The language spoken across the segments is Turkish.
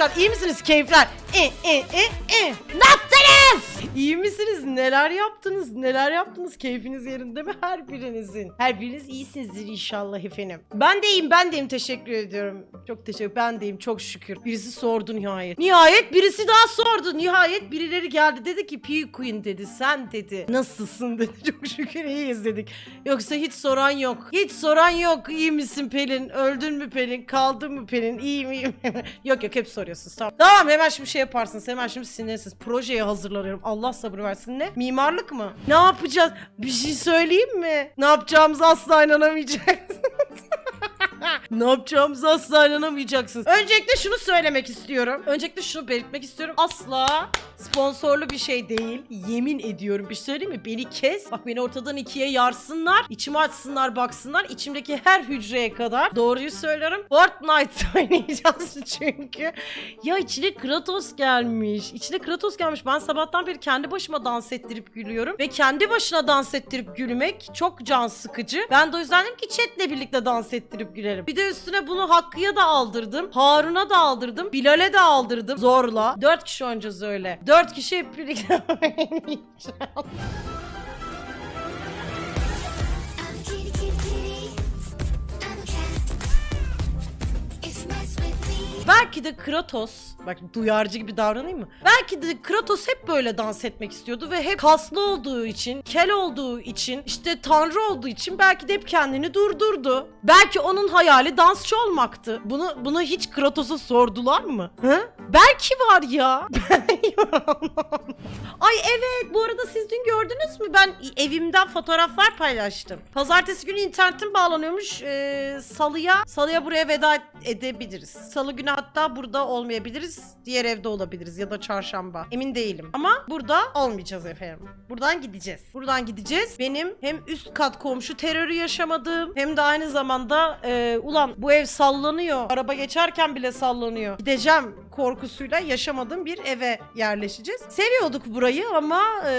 arkadaşlar? İyi misiniz keyifler? E e e e. Ne yaptınız? İyi misiniz? Neler yaptınız? Neler yaptınız? Keyfiniz yerinde mi her birinizin? Her biriniz iyisinizdir inşallah efendim. Ben de iyiyim, ben de iyiyim. Teşekkür ediyorum. Çok teşekkür Ben de iyiyim, çok şükür. Birisi sordu nihayet. Nihayet birisi daha sordu. Nihayet birileri geldi dedi ki P Queen dedi. Sen dedi. Nasılsın dedi. Çok şükür iyiyiz dedik. Yoksa hiç soran yok. Hiç soran yok. İyi misin Pelin? Öldün mü Pelin? Kaldın mı Pelin? İyi miyim? yok yok hep soruyorsunuz. Tamam. Tamam hemen şimdi şey yaparsınız. Hemen şimdi sinirsiz. Projeye hazırlanıyorum. Allah sabır versin. Ne? Mimarlık mı? Ne yapacağız? Bir şey söyleyeyim mi? Ne yapacağımızı asla inanamayacaksınız. Ne yapacağımızı asla inanamayacaksınız. Öncelikle şunu söylemek istiyorum. Öncelikle şunu belirtmek istiyorum. Asla sponsorlu bir şey değil. Yemin ediyorum bir şey söyleyeyim mi? Beni kes. Bak beni ortadan ikiye yarsınlar. içimi açsınlar baksınlar. İçimdeki her hücreye kadar. Doğruyu söylüyorum. Fortnite oynayacağız çünkü. Ya içine Kratos gelmiş. İçine Kratos gelmiş. Ben sabahtan beri kendi başıma dans ettirip gülüyorum. Ve kendi başına dans ettirip gülmek çok can sıkıcı. Ben de o yüzden dedim ki chatle birlikte dans ettirip gülerim. Bir de üstüne bunu Hakkı'ya da aldırdım. Harun'a da aldırdım. Bilal'e de aldırdım. Zorla. Dört kişi oynayacağız öyle. Dört kişi hep birlikte oynayacağız. Belki de Kratos, bak duyarcı gibi davranayım mı? Belki de Kratos hep böyle dans etmek istiyordu ve hep kaslı olduğu için, kel olduğu için, işte tanrı olduğu için belki de hep kendini durdurdu. Belki onun hayali dansçı olmaktı. Bunu bunu hiç Kratos'a sordular mı? Hı? Belki var ya. Ay evet bu arada siz dün gördünüz mü? Ben evimden fotoğraflar paylaştım. Pazartesi günü internetim bağlanıyormuş. Ee, salıya, salıya buraya veda edebiliriz. Salı günü hatta burada olmayabiliriz. Diğer evde olabiliriz ya da çarşamba. Emin değilim. Ama burada olmayacağız efendim. Buradan gideceğiz. Buradan gideceğiz. Benim hem üst kat komşu terörü yaşamadığım hem de aynı zamanda e, ulan bu ev sallanıyor. Araba geçerken bile sallanıyor. Gideceğim korkusuyla yaşamadığım bir eve yerleşeceğiz. Seviyorduk burayı ama e,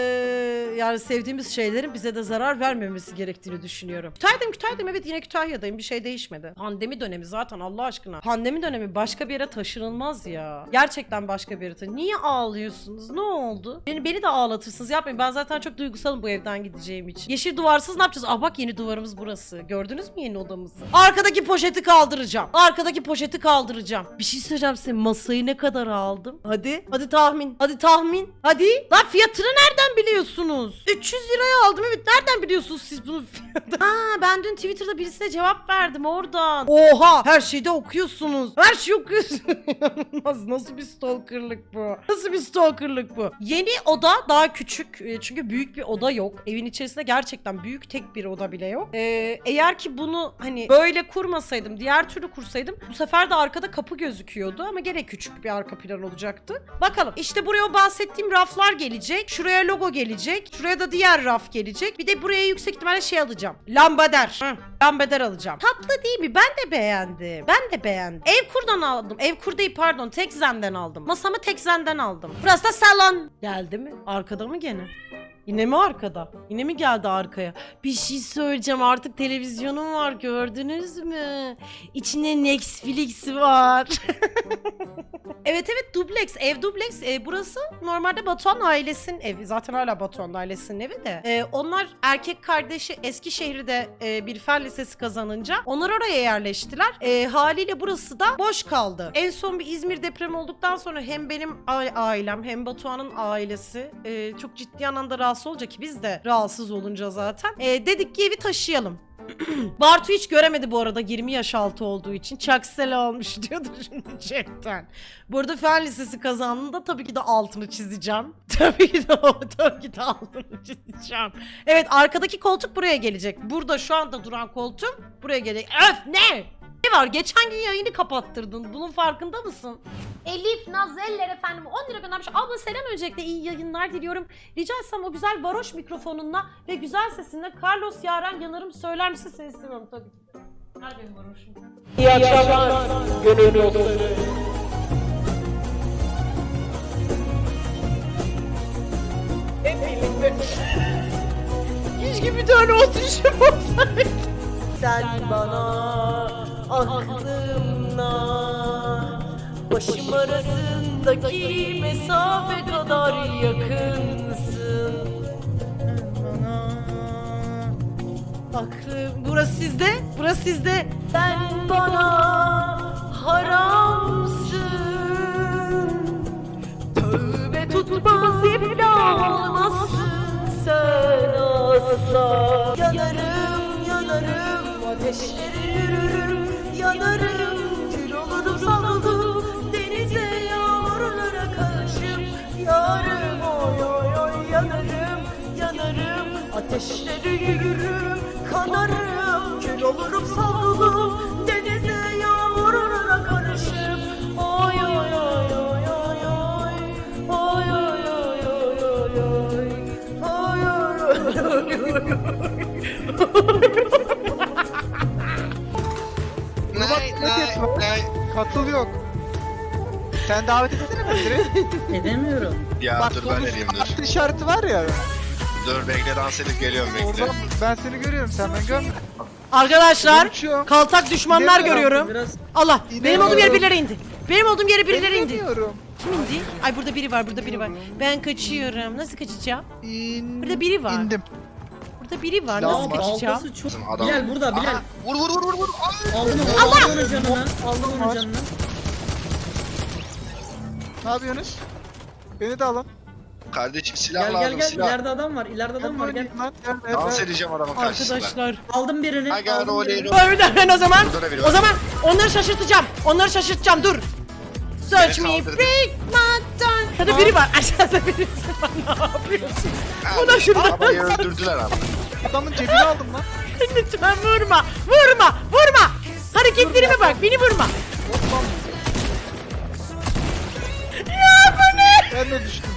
yani sevdiğimiz şeylerin bize de zarar vermemesi gerektiğini düşünüyorum. Kütahya'dayım Kütahya'dayım evet yine Kütahya'dayım bir şey değişmedi. Pandemi dönemi zaten Allah aşkına. Pandemi dönemi başka bir yere taşınılmaz ya. Gerçekten başka bir yere. Niye ağlıyorsunuz? Ne oldu? Beni, beni de ağlatırsınız yapmayın. Ben zaten çok duygusalım bu evden gideceğim için. Yeşil duvarsız ne yapacağız? Ah bak yeni duvarımız burası. Gördünüz mü yeni odamızı? Arkadaki poşeti kaldıracağım. Arkadaki poşeti kaldıracağım. Bir şey söyleyeceğim size. Masayı ne kadar aldım? Hadi. Hadi tahmin. Hadi tahmin. Hadi. Lan fiyatını nereden biliyorsunuz? 300 liraya aldım. Evet nereden biliyorsunuz siz bunun fiyatını? Ha ben dün Twitter'da birisine cevap verdim oradan. Oha her şeyde okuyorsunuz. Her şeyi okuyorsunuz. nasıl, nasıl bir stalkerlık bu? Nasıl bir stalkerlık bu? Yeni oda daha küçük. E, Çünkü büyük bir oda yok. Evin içerisinde gerçekten büyük tek bir oda bile yok. Ee, eğer ki bunu hani böyle kurmasaydım, diğer türlü kursaydım bu sefer de arkada kapı gözüküyordu ama gene küçük bir arka plan olacaktı. Bakalım. İşte buraya o bahsettiğim raflar gelecek. Şuraya logo gelecek. Şuraya da diğer raf gelecek. Bir de buraya yüksek ihtimalle şey alacağım. Lambader. Hı, lambader alacağım. Tatlı değil mi? Ben de beğendim. Ben de beğendim. Ev kurdan aldım. Ev kur değil pardon. Tekzen'den aldım. Masamı Tekzen'den aldım. Burası da salon. Geldi mi? Arkada mı gene? Yine mi arkada? Yine mi geldi arkaya? Bir şey söyleyeceğim artık televizyonum var gördünüz mü? İçinde Netflix var. evet evet dubleks ev dubleks E, burası normalde Batuhan ailesinin evi zaten hala Batuhan ailesinin evi de E, onlar erkek kardeşi Eskişehir'de e, bir fen lisesi kazanınca onlar oraya yerleştiler E, haliyle burası da boş kaldı en son bir İzmir depremi olduktan sonra hem benim ailem hem Batuhan'ın ailesi e, çok ciddi anlamda rahatsız olacak ki biz de rahatsız olunca zaten E, dedik ki evi taşıyalım Bartu hiç göremedi bu arada 20 yaş altı olduğu için. Çaksel olmuş diyordu şimdi chatten. Burada fen lisesi kazandığında tabii ki de altını çizeceğim. Tabii ki de tabii ki de altını çizeceğim. Evet arkadaki koltuk buraya gelecek. Burada şu anda duran koltuğum buraya gelecek. Öf ne? Ne var? Geçen gün yayını kapattırdın. Bunun farkında mısın? Elif Nazeller efendim 10 lira göndermiş. Abla selam öncelikle iyi yayınlar diliyorum. Rica etsem o güzel varoş mikrofonunla ve güzel sesinle Carlos Yaren yanarım söyler misin seni istiyorum tabii ki. Ver benim varoşum. İyi akşamlar. Gönül dostları. Hep birlikte Keşke bir tane oturuşum olsaydı. Sen bana aklımla Başım arasındaki mesafe kadar yakınsın. Bana Aklım burası sizde burası sizde. Sen bana haramsın. Tövbe tutmaz iflahımazsın sen asla. Yanarım yanarım ateşleri yürürüm Yanarım kül olurum savrulurum Denize yağmurlara karışıp Yarım oy oy oy yanarım yanarım Ateşleri yürürüm kanarım Kül olurum savrulurum Denize yağmurlara karışıp Oy oy oy oy oy oy Oy oy oy oy oy oy Oy oy oy oy Nay Katıl yok. Sen davet etsene mi direkt? Edemiyorum. Ya Bak dur ben onun vereyim dur. artı işareti var ya. Dur bekle dans edip geliyorum bekle. Oradan ben seni görüyorum sen ben görmüyorum. Arkadaşlar uçuyorum. kaltak düşmanlar İnemiyorum. görüyorum. Biraz Allah benim olduğum yere birileri indi. Benim olduğum yere birileri indi. İnemiyorum. Kim indi? Ay burada biri var burada biri var. Ben kaçıyorum. Nasıl kaçacağım? İn... Burada biri var. İndim. Burada biri var. ya Nasıl kaçacağım? baltası çok. Adam- Bilal burada Bilal. Aa, Vur vur vur vur vur. Ay. Aldım onu. Aldım onun canını. Aldım onun Var. canını. Ne yapıyorsunuz? Beni de alın. Kardeşim silah Gel gel lazım gel. silah. İleride adam var. İleride adam Gel var gel. lan. Gel, gel, Dans gel. edeceğim adamın karşısında. Arkadaşlar. Aldım birini. Aga aldım roley birini. roley. Öyle ben o zaman. Burada da biri var. O zaman onları şaşırtacağım. Onları şaşırtacağım. Dur. Search Beni me, break my tongue. Hadi biri var. Aşağıda birisi var. Ne yapıyorsun? Ha, Bu da şurada. Arabayı öldürdüler abi. Adamın cebini aldım lan. Lütfen vurma. Vurma. Vurma. Hareketlerime bak. Beni vurma. Ben de düştüm.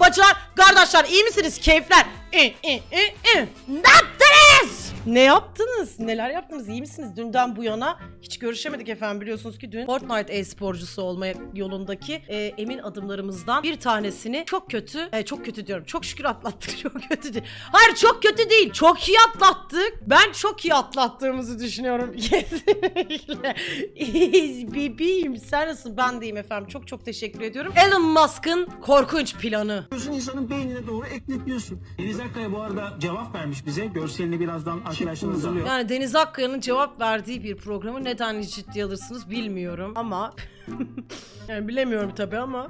Bacılar, kardeşler iyi misiniz? Keyifler. İ, i, i, i. Ne yaptınız? Ne yaptınız? Neler yaptınız? İyi misiniz? Dünden bu yana hiç görüşemedik efendim. Biliyorsunuz ki dün Fortnite e-sporcusu olma yolundaki e, emin adımlarımızdan bir tanesini çok kötü, e, çok kötü diyorum. Çok şükür atlattık. Çok kötü değil. Hayır çok kötü değil. Çok iyi atlattık. Ben çok iyi atlattığımızı düşünüyorum. Kesinlikle. Bebeğim. Sen nasılsın? Ben deyim efendim. Çok çok teşekkür ediyorum. Elon Musk'ın korkunç planı. yapıyorsun insanın beynine doğru ekletliyorsun. Deniz Akkaya bu arada cevap vermiş bize. Görselini birazdan arkadaşlar hazırlıyor. Yani Deniz Akkaya'nın cevap verdiği bir programı neden ciddi alırsınız bilmiyorum ama yani bilemiyorum tabii ama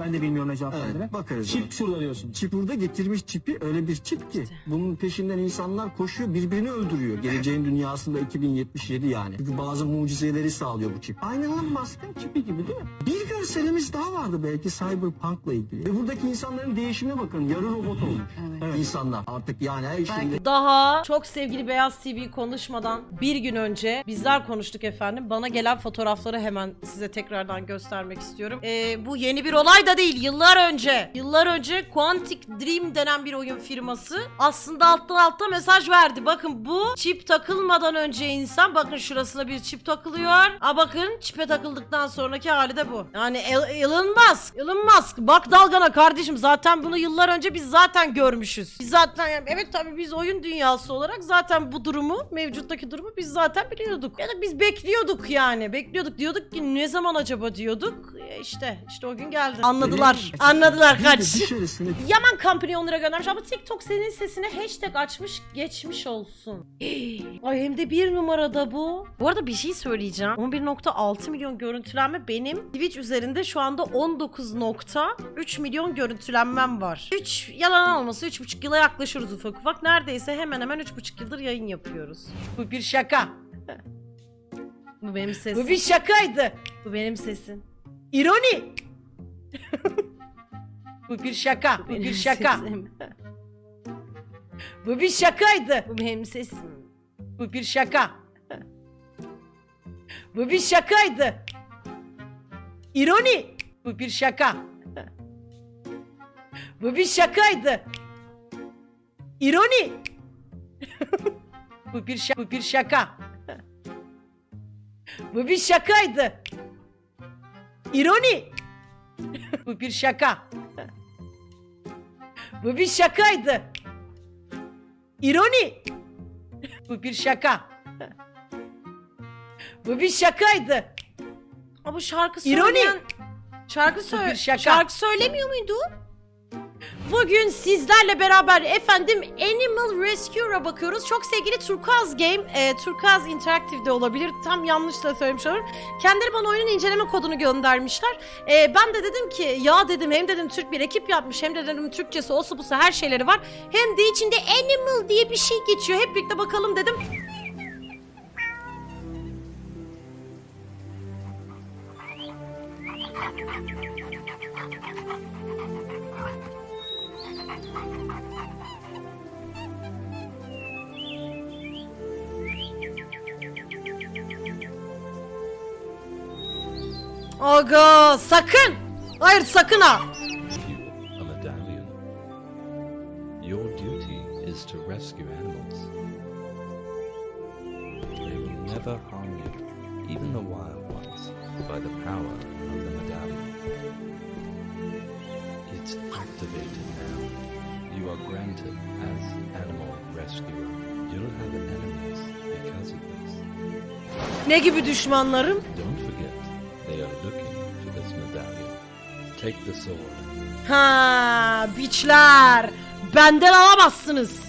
Ben de bilmiyorum ne cevap verdiğini. bakarız Çip şurada diyorsun. Çip burada getirmiş çipi öyle bir çip ki bunun peşinden insanlar koşuyor birbirini öldürüyor. Geleceğin dünyasında 2077 yani. Çünkü bazı mucizeleri sağlıyor bu çip. Aynı Elon Musk'ın çipi gibi değil mi? Bir görselimiz daha vardı belki Cyberpunk'la ilgili. Ve buradaki insanların değişime bakın. Yarı robot olmuş. Evet. İnsanlar artık yani her şeyinde daha çok sevgili Beyaz TV konuşmadan bir gün önce bizler konuştuk efendim. Bana gelen fotoğrafları hemen size tekrardan göstermek istiyorum. Ee, bu yeni bir olay da değil. Yıllar önce, yıllar önce Quantic Dream denen bir oyun firması aslında alttan alta mesaj verdi. Bakın bu çip takılmadan önce insan bakın şurasına bir çip takılıyor. Aa bakın çipe takıldıktan sonraki hali de bu. Yani El- Elon Musk, Elon Musk bak dalgana kardeşim zaten bunu yıllar önce biz zaten görmüşüz. Biz zaten yani evet tabii biz oyun dünyası olarak zaten bu durumu mevcuttaki durumu biz zaten biliyorduk. Ya da biz bekliyorduk yani. Bekliyorduk diyorduk ki ne zaman acaba diyorduk. E işte işte o gün geldi. Anladılar. Anladılar kaç. dışarısını Yaman Company 10 lira göndermiş ama TikTok senin sesine hashtag açmış geçmiş olsun. Ay hem de bir numarada bu. Bu arada bir şey söyleyeceğim. 11.6 milyon görüntülenme benim Twitch üzerinde şu anda 19.3 milyon görüntülenmem var. 3 yalan olması 3.5 yıla yaklaşıyoruz ufak ufak. Neredeyse hemen hemen 3.5 yıldır yayın yapıyoruz. Bu bir şaka. Bu benim sesim. Bu bir şakaydı. Bu benim sesim. İroni. Bu bir şaka. Bu bir şaka. Bu bir şakaydı. Bu benim sesim. Bu bir şaka. Bu bir şakaydı. İroni. Bu bir şaka. Bu bir şakaydı. İroni. Bu bir şaka. Bu bir şaka. Bu bir şakaydı. İroni. Bu bir şaka. Bu bir şakaydı. İroni. Bu bir şaka. Bu bir şakaydı. Ama bu şarkı İroni. söyleyen... Şarkı, Bir söyle... şaka. şarkı söylemiyor muydu? Bugün sizlerle beraber efendim Animal Rescue'a bakıyoruz. Çok sevgili Turkuaz Game, e, Turkuaz Interactive'de olabilir. Tam yanlış da söylemiş olurum. Kendileri bana oyunun inceleme kodunu göndermişler. E, ben de dedim ki ya dedim hem dedim Türk bir ekip yapmış hem de dedim Türkçesi olsa busa her şeyleri var. Hem de içinde Animal diye bir şey geçiyor. Hep birlikte bakalım dedim. Aga sakın. Hayır sakın ha. Ne gibi düşmanlarım? Don't forget, they are looking for this medallion. Take the sword. Ha, biçler. Benden alamazsınız.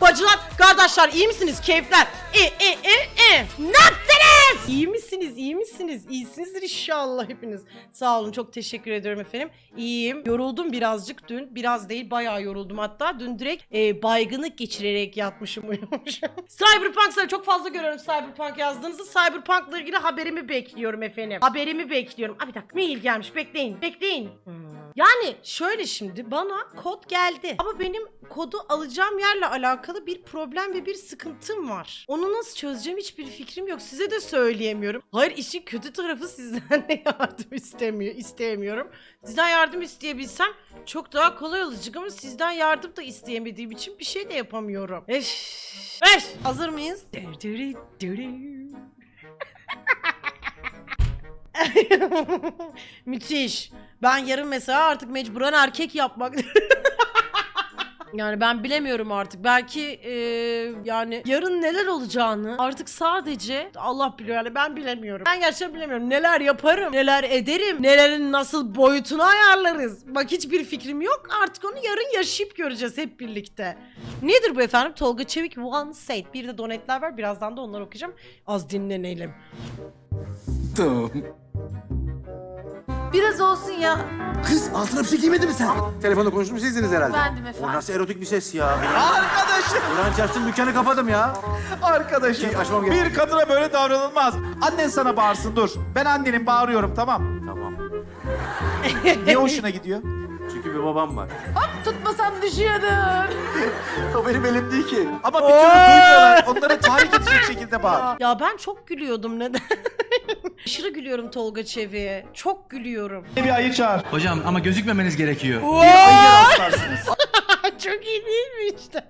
Bacılar, kardeşler iyi misiniz? Keyifler. E, e, e, e. Ne yaptınız? İyi misiniz? İyi misiniz? İyisinizdir inşallah hepiniz. Sağ olun. Çok teşekkür ediyorum efendim. İyiyim. Yoruldum birazcık dün. Biraz değil bayağı yoruldum hatta. Dün direkt e, baygınlık geçirerek yatmışım uyumuşum. Cyberpunk'ları çok fazla görüyorum Cyberpunk yazdığınızda. Cyberpunk'la ilgili haberimi bekliyorum efendim. Haberimi bekliyorum. Aa bir dakika mail gelmiş. Bekleyin. Bekleyin. Hmm. Yani şöyle şimdi bana kod geldi. Ama benim kodu alacağım yerle alakalı bir problem ve bir sıkıntım var. Onu nasıl çözeceğim hiçbir fikrim yok. Size de söyleyemiyorum. Hayır işin kötü tarafı sizden de yardım istemiyor, isteyemiyorum. Sizden yardım isteyebilsem çok daha kolay olacak ama sizden yardım da isteyemediğim için bir şey de yapamıyorum. Eş. Eş. Hazır mıyız? Müthiş. Ben yarın mesela artık mecburen erkek yapmak. yani ben bilemiyorum artık. Belki e, yani yarın neler olacağını artık sadece Allah biliyor yani ben bilemiyorum. Ben gerçekten bilemiyorum. Neler yaparım, neler ederim, nelerin nasıl boyutunu ayarlarız. Bak hiçbir fikrim yok. Artık onu yarın yaşayıp göreceğiz hep birlikte. Nedir bu efendim? Tolga Çevik One Said. Bir de donetler var. Birazdan da onları okuyacağım. Az dinlenelim. Biraz olsun ya. Kız altına bir şey giymedin mi sen? Telefonda konuşmuş sizdiniz herhalde. Bendim O efendim. nasıl erotik bir ses ya? Arkadaşım, Kur'an çarpsın dükkanı kapadım ya. arkadaşım. Şey, açmam gerek. Bir kadına böyle davranılmaz. Annen sana bağırsın dur. Ben annenim bağırıyorum tamam. Tamam. Niye hoşuna gidiyor? Çünkü bir babam var. Tutmasam düşüyordun. O benim elim değil ki. Ama bir türlü duymuyorlar. Onları tahrik edecek şekilde bağır. Ya ben çok gülüyordum neden? Aşırı gülüyorum Tolga Çevik'e. Çok gülüyorum. Bir ayı çağır. Hocam ama gözükmemeniz gerekiyor. Ayıya rastlarsınız. çok iyi değil mi işte?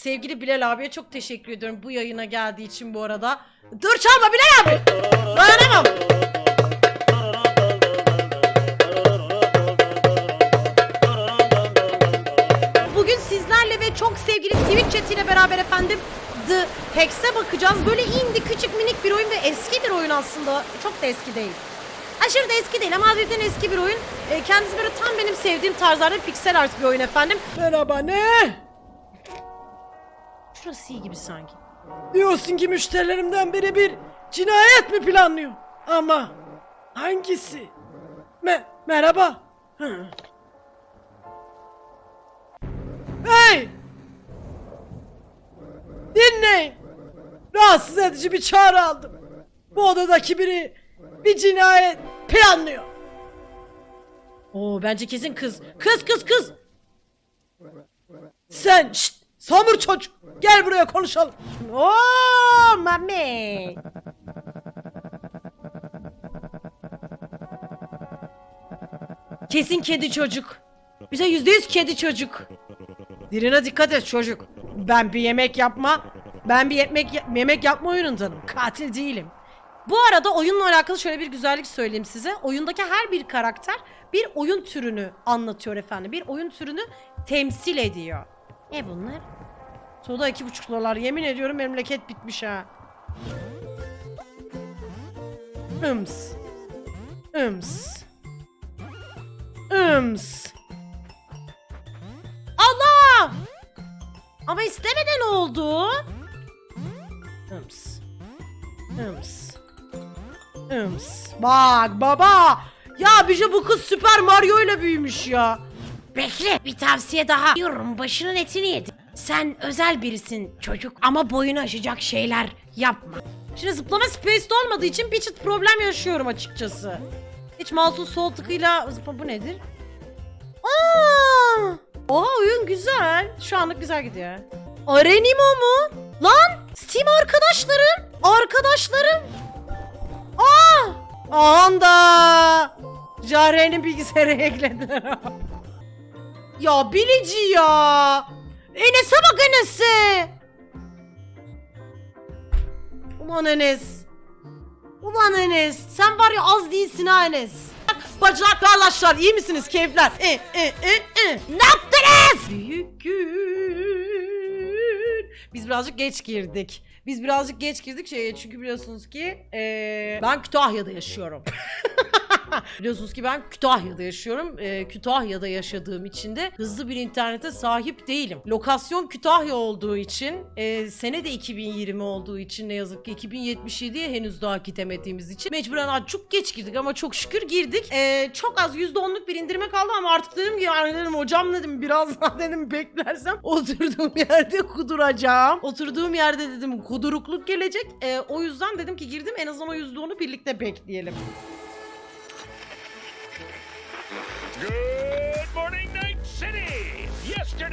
Sevgili Bilal abiye çok teşekkür ediyorum bu yayına geldiği için bu arada. Dur çalma Bilal abi. Dayanamam. Bugün sizlerle ve çok sevgili Twitch chat ile beraber efendim The Hex'e bakacağız. Böyle indi küçük minik bir oyun ve eski bir oyun aslında. Çok da eski değil. Aşırı da eski değil ama hafiften eski bir oyun. E, kendisi böyle tam benim sevdiğim tarzlarda piksel art bir oyun efendim. Merhaba ne? Şurası iyi gibi sanki. Diyorsun ki müşterilerimden biri bir cinayet mi planlıyor? Ama hangisi? Me merhaba. Hey! Dinleyin. Rahatsız edici bir çağrı aldım. Bu odadaki biri bir cinayet planlıyor. Oo bence kesin kız. Kız kız kız. Sen şşt, samur çocuk. Gel buraya konuşalım. Oo mami. Kesin kedi çocuk. Bize yüzde yüz kedi çocuk. Dirine dikkat et çocuk. Ben bir yemek yapma. Ben bir yemek yemek yapma oyunundanım. Katil değilim. Bu arada oyunla alakalı şöyle bir güzellik söyleyeyim size. Oyundaki her bir karakter bir oyun türünü anlatıyor efendim. Bir oyun türünü temsil ediyor. Ne bunlar? Soda iki buçuk dolar. Yemin ediyorum memleket bitmiş ha. Ims. Ims. Ims. Allah! Ama istemeden oldu. Ims. Ims. Ims. Bak baba. Ya Bice bu kız Süper Mario ile büyümüş ya. Bekle bir tavsiye daha. Diyorum başının etini yedi. Sen özel birisin çocuk ama boyunu aşacak şeyler yapma. Şimdi zıplama space'de olmadığı için bir çift problem yaşıyorum açıkçası. Hiç mouse'un sol tıkıyla zıpla bu nedir? Aa! Oha oyun güzel. Şu anlık güzel gidiyor. Arenimo mu? Lan Steam arkadaşlarım. Arkadaşlarım. Aa! Anda. Jahre'nin bilgisayara eklediler. ya bilici ya. Enes'e bak Enes'e. Ulan Enes. Ulan Enes. Sen var ya az değilsin ha Enes. Bacak kardeşler iyi misiniz keyifler? E, e, e, e. Ne yaptınız? Büyük gün. Biz birazcık geç girdik. Biz birazcık geç girdik şeye çünkü biliyorsunuz ki eee, ben Kütahya'da yaşıyorum. Biliyorsunuz ki ben Kütahya'da yaşıyorum. Ee, Kütahya'da yaşadığım için de hızlı bir internete sahip değilim. Lokasyon Kütahya olduğu için, e, sene de 2020 olduğu için ne yazık ki 2077'ye henüz daha gidemediğimiz için mecburen az çok geç girdik ama çok şükür girdik. Ee, çok az %10'luk bir indirime kaldı ama artık dedim ki yani dedim hocam dedim biraz daha dedim beklersem oturduğum yerde kuduracağım. Oturduğum yerde dedim kudurukluk gelecek. Ee, o yüzden dedim ki girdim en azından o %10'u birlikte bekleyelim.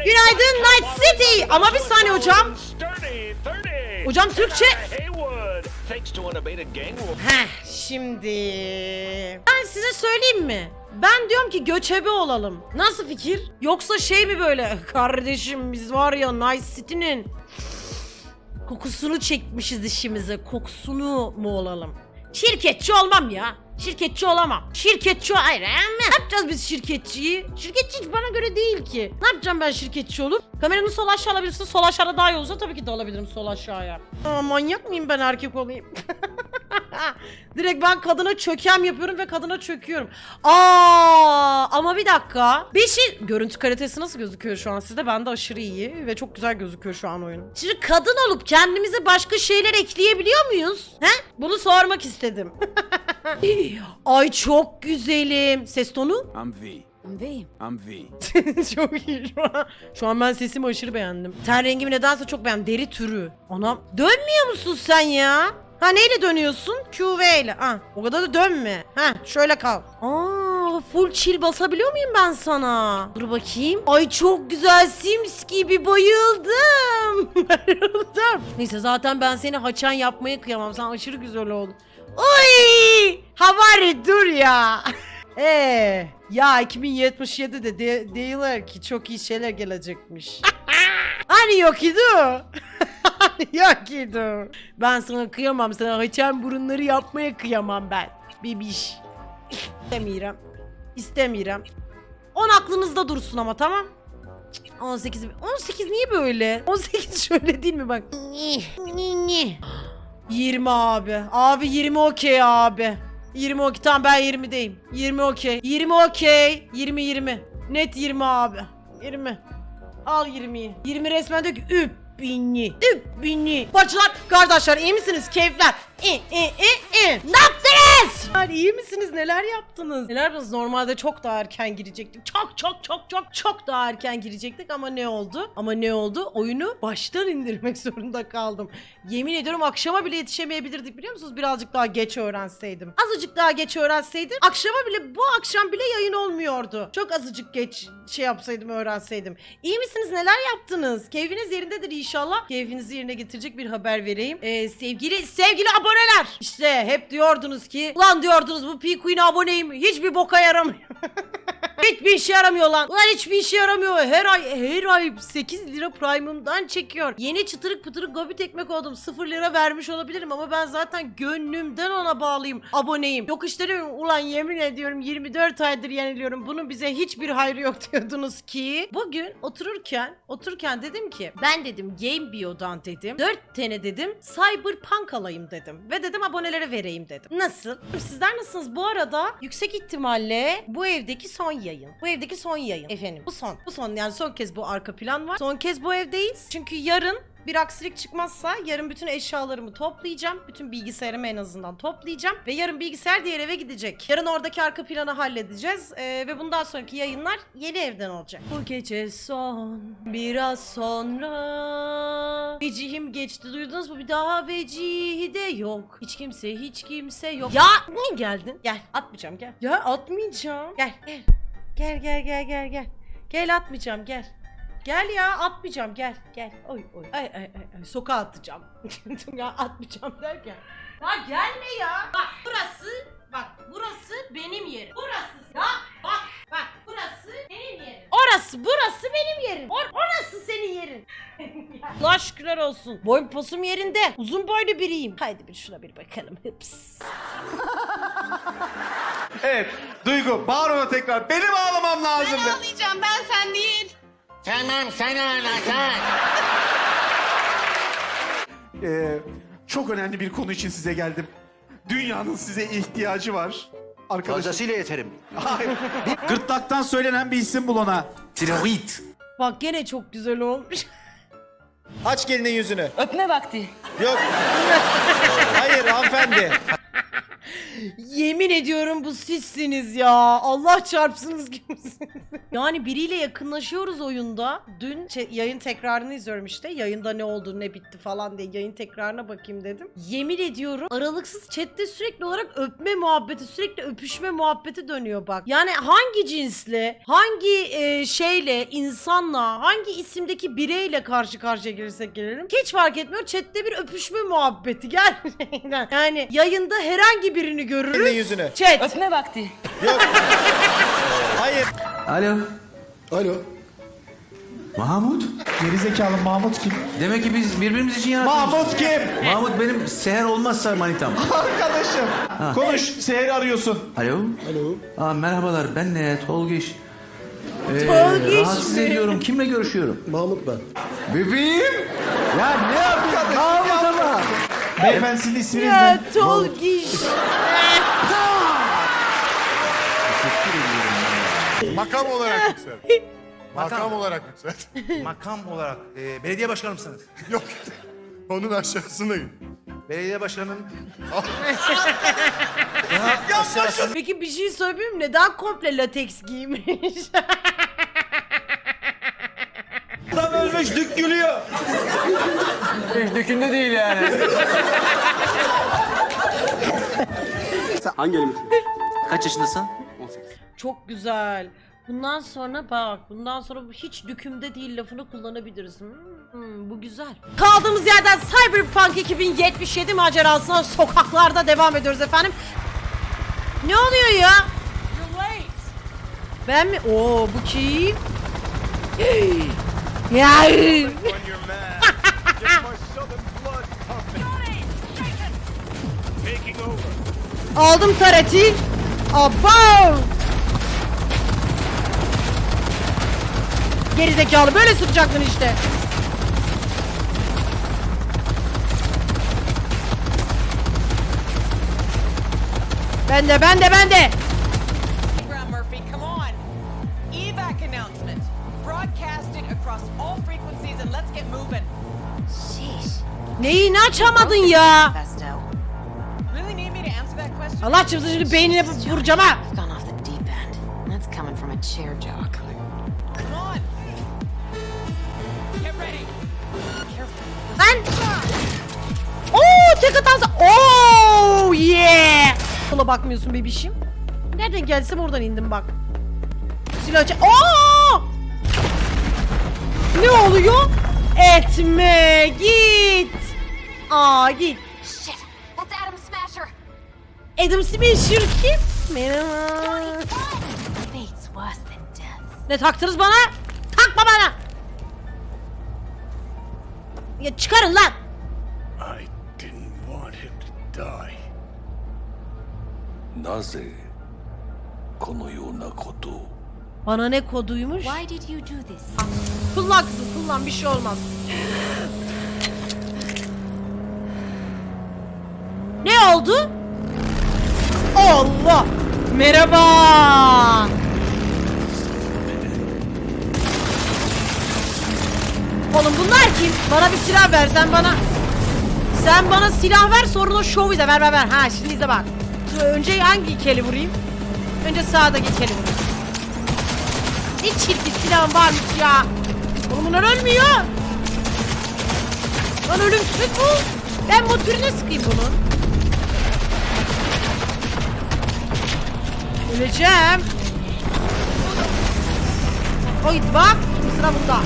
Günaydın Night City. Ama bir saniye hocam. Sturdy 30. Hocam Türkçe. Heh şimdi. Ben size söyleyeyim mi? Ben diyorum ki göçebe olalım. Nasıl fikir? Yoksa şey mi böyle? Kardeşim biz var ya Night City'nin kokusunu çekmişiz işimize. Kokusunu mu olalım? Şirketçi olmam ya. Şirketçi olamam. Şirketçi hayır. ama Ne yapacağız biz şirketçiyi? Şirketçi hiç bana göre değil ki. Ne yapacağım ben şirketçi olup? Kameranın sol aşağı alabilirsin. Sol aşağıda daha iyi olsa tabii ki de alabilirim sol aşağıya. Aa, manyak mıyım ben erkek olayım? Direkt ben kadına çökem yapıyorum ve kadına çöküyorum. Aa, ama bir dakika. Bir şey görüntü kalitesi nasıl gözüküyor şu an sizde? Bende aşırı iyi ve çok güzel gözüküyor şu an oyun. Şimdi kadın olup kendimize başka şeyler ekleyebiliyor muyuz? He? Bunu sormak istedim. Ay çok güzelim. Ses tonu? I'm V. I'm V. çok iyi şu an. Şu an ben sesimi aşırı beğendim. Ten rengimi nedense çok beğendim. Deri türü. Anam dönmüyor musun sen ya? Ha neyle dönüyorsun? QV ile. Ha o kadar da dönme. Ha şöyle kal. Aa full chill basabiliyor muyum ben sana? Dur bakayım. Ay çok güzel Sims gibi bayıldım. bayıldım. Neyse zaten ben seni haçan yapmaya kıyamam. Sen aşırı güzel oldun. Oy! Havari dur ya. Ee, ya 2077 de, de değiller ki çok iyi şeyler gelecekmiş. hani yok idi hani yok idi? Ben sana kıyamam sana haçan burunları yapmaya kıyamam ben. Bibiş. İstemiyorum. İstemiyorum. 10 aklınızda dursun ama tamam? 18 18 niye böyle? 18 şöyle değil mi bak? 20 abi. Abi 20 okey abi. 20 okey. Tamam ben 20'deyim. 20 okey. 20 okey. 20 20. Net 20 abi. 20. Al 20'yi. 20 resmen diyor ki üp bini. Üp bini. Bacılar, kardeşler iyi misiniz? Keyifler. E, e, e, e. Ne yaptınız? Yani iyi misiniz? Neler yaptınız? Neler yaptınız? Normalde çok daha erken girecektik. Çok çok çok çok çok daha erken girecektik ama ne oldu? Ama ne oldu? Oyunu baştan indirmek zorunda kaldım. Yemin ediyorum akşama bile yetişemeyebilirdik biliyor musunuz? Birazcık daha geç öğrenseydim. Azıcık daha geç öğrenseydim akşama bile bu akşam bile yayın olmuyordu. Çok azıcık geç şey yapsaydım öğrenseydim. İyi misiniz? Neler yaptınız? Keyfiniz yerindedir inşallah. Keyfinizi yerine getirecek bir haber vereyim. Ee, sevgili sevgili aboneler. İşte hep diyordunuz ki ulan diyordunuz bu P Queen'e aboneyim. Hiçbir boka yaramıyor. hiçbir işe yaramıyor lan. Ulan hiçbir işe yaramıyor. Her ay her ay 8 lira prime'ımdan çekiyor. Yeni çıtırık pıtırık gobit ekmek oldum. 0 lira vermiş olabilirim ama ben zaten gönlümden ona bağlıyım. Aboneyim. Yok işte diyorum, ulan yemin ediyorum 24 aydır yeniliyorum. Bunun bize hiçbir hayrı yok diyordunuz ki. Bugün otururken otururken dedim ki ben dedim Game Bio'dan dedim 4 tane dedim Cyberpunk alayım dedim. Ve dedim abonelere vereyim dedim. Nasıl? Sizler nasılsınız? Bu arada yüksek ihtimalle bu evdeki son yayın. Bu evdeki son yayın. Efendim bu son. Bu son yani son kez bu arka plan var. Son kez bu evdeyiz. Çünkü yarın bir aksilik çıkmazsa yarın bütün eşyalarımı toplayacağım. Bütün bilgisayarımı en azından toplayacağım. Ve yarın bilgisayar diğer eve gidecek. Yarın oradaki arka planı halledeceğiz. Ee, ve bundan sonraki yayınlar yeni evden olacak. Bu gece son biraz sonra Vecihim geçti duydunuz mu? Bir daha vecihi de yok. Hiç kimse hiç kimse yok. Ya niye geldin? Gel atmayacağım gel. Ya atmayacağım. Gel gel. Gel gel gel gel gel. Gel atmayacağım gel. Gel ya atmayacağım gel gel. Oy oy. Ay ay ay, ay. sokağa atacağım. ya atmayacağım derken. Ya gelme ya. Bak burası bak burası benim yerim. Burası ya bak bak burası benim yerim. Orası burası benim yerim. Or orası senin yerin. Allah şükürler olsun. Boyum posum yerinde. Uzun boylu biriyim. Haydi bir şuna bir bakalım. Evet. Duygu bağır ona tekrar. Benim ağlamam lazım de. Ağlayacağım ben sen değil. Ee, çok önemli bir konu için size geldim. Dünyanın size ihtiyacı var. Arkadaşlar. Fazlasıyla yeterim. Hayır. Gırtlaktan söylenen bir isim bul ona. Tiroid. Bak gene çok güzel olmuş. Aç gelinin yüzünü. Öpme vakti. Yok. Hayır hanımefendi. Yemin ediyorum bu sizsiniz ya. Allah çarpsınız gibisiniz. yani biriyle yakınlaşıyoruz oyunda. Dün yayın tekrarını izliyorum işte. Yayında ne oldu ne bitti falan diye yayın tekrarına bakayım dedim. Yemin ediyorum aralıksız chatte sürekli olarak öpme muhabbeti, sürekli öpüşme muhabbeti dönüyor bak. Yani hangi cinsle, hangi e, şeyle, insanla, hangi isimdeki bireyle karşı karşıya gelirsek gelelim. Hiç fark etmiyor. Chatte bir öpüşme muhabbeti gerçekten. Yani yayında herhangi birini görürüz. Yüzünü. Chat. Öpme vakti. Yok. Hayır. Alo. Alo. Mahmut. Gerizekalı Mahmut kim? Demek ki biz birbirimiz için yaratılmışız. Mahmut kim? Mahmut benim seher olmazsa manitam. Arkadaşım. Konuş. Seher arıyorsun. Alo. Alo. Aa, merhabalar ben ne Tolgiş. Ee, Tolgiş rahatsız mi? ediyorum. Kimle görüşüyorum? Mahmut ben. Bebeğim. Ya ne yapıyorsun? Mahmut ama. Beyefendi sizin isminiz Ya ne? Tolgiş. Makam olarak yükselt. Makam olarak yükselt. Makam olarak e, belediye başkanı mısınız? Yok. Onun aşağısındayım. Belediye başkanının Peki bir şey söyleyeyim mi? Neden komple lateks giymiş? Adam ölmüş dük gülüyor. Dökünde değil yani. Hangi elimizin? Kaç yaşındasın? Çok güzel. Bundan sonra bak, bundan sonra hiç dükümde değil lafını kullanabiliriz. Hmm, hmm, bu güzel. Kaldığımız yerden Cyberpunk 2077 macerasına sokaklarda devam ediyoruz efendim. Ne oluyor ya? Ben mi? Oo bu kim? Ya. Aldım tareti. Abo! Gerizekalı böyle sıkacaktın işte. Ben de ben de ben de. Neyini açamadın ya? Allah çarpsın şimdi beynine vuracağım ha. Lan! Oo tek atansa. Oo yeah! Sola bakmıyorsun bebişim. Nereden gelsem oradan indim bak. Silah çek. Oo! Ne oluyor? Etme git. Aa git. Shit. That's Adam Smasher. Adam Smasher kim? Merhaba. Fate's worse than Ne taktınız bana? Takma bana. Ya çıkarın lan. I didn't want him to die. なぜこのようなことを Bana ne koduymuş? Why did you do this? Kullan kızım kullan bir şey olmaz. Ne oldu? Allah! Merhaba! Oğlum bunlar kim? Bana bir silah ver sen bana. Sen bana silah ver sonra o şovu izle ver ver ver. Ha şimdi izle bak. Önce hangi keli vurayım? Önce sağdaki keli vurayım. Ne çirkin silahın varmış ya. Oğlum bunlar ölmüyor. Lan ölümsüz bu. Ben motorine sıkayım bunun. Öleceğim. Oy bak. Sıra bunda.